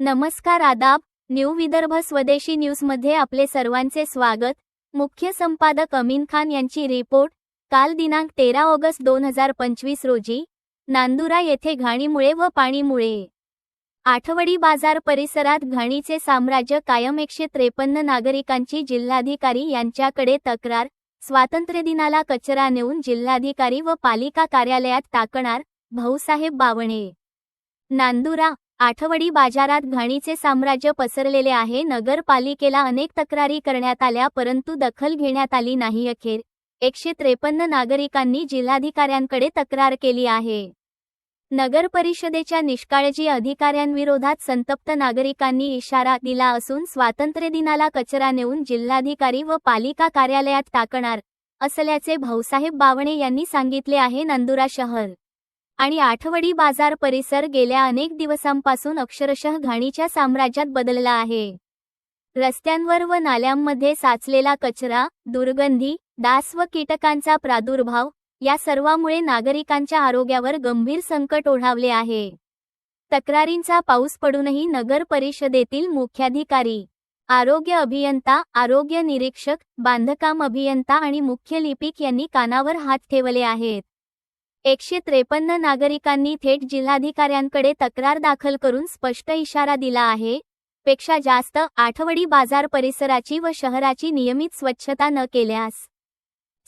नमस्कार आदाब न्यू विदर्भ स्वदेशी न्यूजमध्ये आपले सर्वांचे स्वागत. मुख्य संपादक अमीन खान यांची रिपोर्ट काल दिनांक तेरा ऑगस्ट दोन हजार पंचवीस रोजी नांदुरा येथे घाणीमुळे व पाणीमुळे. आठवडी बाजार परिसरात घाणीचे साम्राज्य कायम एकशे त्रेपन्न नागरिकांची जिल्हाधिकारी यांच्याकडे तक्रार स्वातंत्र्यदिनाला कचरा नेऊन जिल्हाधिकारी व पालिका कार्यालयात टाकणार भाऊसाहेब बावणे. नांदुरा आठवडी बाजारात घाणीचे साम्राज्य पसरलेले आहे नगरपालिकेला अनेक तक्रारी करण्यात आल्या परंतु दखल घेण्यात आली नाही अखेर एकशे त्रेपन्न नागरिकांनी जिल्हाधिकाऱ्यांकडे तक्रार केली आहे. नगर परिषदेच्या निष्काळजी अधिकाऱ्यांविरोधात संतप्त नागरिकांनी इशारा दिला असून स्वातंत्र्यदिनाला कचरा नेऊन जिल्हाधिकारी व पालिका कार्यालयात टाकणार असल्याचे भाऊसाहेब बावणे यांनी सांगितले आहे नंदुरा शहर. आणि आठवडी बाजार परिसर गेल्या अनेक दिवसांपासून अक्षरशः घाणीच्या साम्राज्यात बदलला आहे. रस्त्यांवर व नाल्यांमध्ये साचलेला कचरा दुर्गंधी डास व कीटकांचा प्रादुर्भाव या सर्वामुळे नागरिकांच्या आरोग्यावर गंभीर संकट ओढावले आहे. तक्रारींचा पाऊस पडूनही नगर परिषदेतील मुख्याधिकारी आरोग्य अभियंता आरोग्य निरीक्षक बांधकाम अभियंता आणि मुख्य लिपिक यांनी कानावर हात ठेवले आहेत. एकशे त्रेपन्न नागरिकांनी थेट जिल्हाधिकाऱ्यांकडे तक्रार दाखल करून स्पष्ट इशारा दिला आहे. पेक्षा जास्त आठवडी बाजार परिसराची व शहराची नियमित स्वच्छता न केल्यास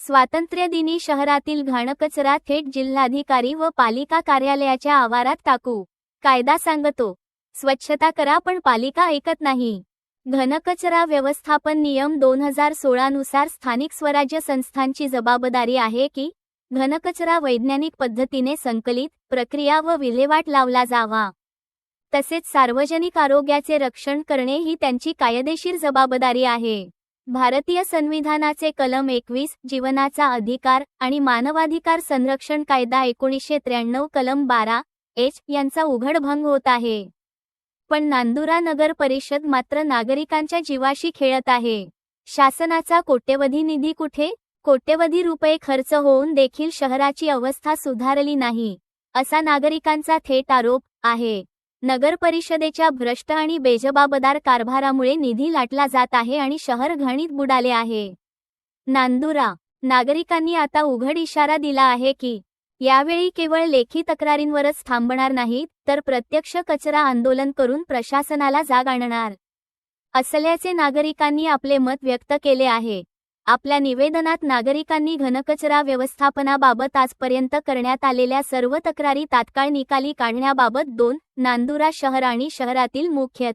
स्वातंत्र्यदिनी शहरातील घाणकचरा थेट जिल्हाधिकारी व पालिका कार्यालयाच्या आवारात टाकू. कायदा सांगतो स्वच्छता करा पण पालिका ऐकत नाही. घनकचरा व्यवस्थापन नियम दोन हजार सोळानुसार स्थानिक स्वराज्य संस्थांची जबाबदारी आहे की घनकचरा वैज्ञानिक पद्धतीने संकलित प्रक्रिया व विल्हेवाट लावला जावा. तसेच सार्वजनिक आरोग्याचे रक्षण करणे ही त्यांची कायदेशीर जबाबदारी आहे. भारतीय संविधानाचे कलम एकवीस जीवनाचा अधिकार आणि मानवाधिकार संरक्षण कायदा एकोणीसशे त्र्याण्णव कलम बारा एच यांचा उघड भंग होत आहे. पण नांदुरा नगर परिषद मात्र नागरिकांच्या जीवाशी खेळत आहे. शासनाचा कोट्यवधी निधी कुठे? कोट्यवधी रुपये खर्च होऊन देखील शहराची अवस्था सुधारली नाही असा नागरिकांचा थेट आरोप आहे. नगरपरिषदेच्या भ्रष्ट आणि बेजबाबदार कारभारामुळे निधी लाटला जात आहे आणि शहर घणीत बुडाले आहे. नांदुरा नागरिकांनी आता उघड इशारा दिला आहे की यावेळी केवळ लेखी तक्रारींवरच थांबणार नाहीत तर प्रत्यक्ष कचरा आंदोलन करून प्रशासनाला जाग आणणार. असल्याचे नागरिकांनी आपले मत व्यक्त केले आहे. आपल्या निवेदनात नागरिकांनी घनकचरा व्यवस्थापनाबाबत आजपर्यंत करण्यात आलेल्या सर्व तक्रारी तात्काळ निकाली काढण्याबाबत दोन नांदुरा शहर आणि शहरातील मुख्यत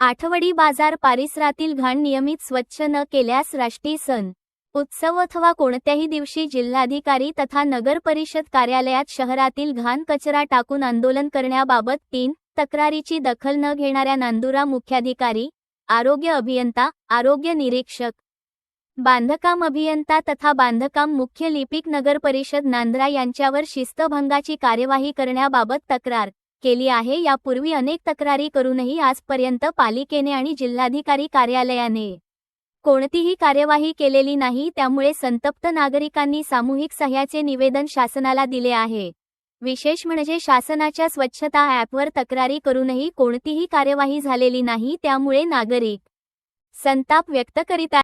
आठवडी बाजार परिसरातील घाण नियमित स्वच्छ न केल्यास राष्ट्रीय सण उत्सव अथवा कोणत्याही दिवशी जिल्हाधिकारी तथा नगर परिषद कार्यालयात शहरातील घाण कचरा टाकून आंदोलन करण्याबाबत तीन तक्रारीची दखल न घेणाऱ्या नांदुरा मुख्याधिकारी आरोग्य अभियंता आरोग्य निरीक्षक बांधकाम अभियंता तथा बांधकाम मुख्य लिपिक नगर परिषद नांद्रा यांच्यावर शिस्तभंगाची कार्यवाही करण्याबाबत तक्रार केली आहे. यापूर्वी अनेक तक्रारी करूनही आजपर्यंत पालिकेने आणि जिल्हाधिकारी कार्यालयाने कोणतीही कार्यवाही केलेली नाही. त्यामुळे संतप्त नागरिकांनी सामूहिक सह्याचे निवेदन शासनाला दिले आहे. विशेष म्हणजे शासनाच्या स्वच्छता ॲपवर तक्रारी करूनही कोणतीही कार्यवाही झालेली नाही. त्यामुळे नागरिक संताप व्यक्त करीत आहे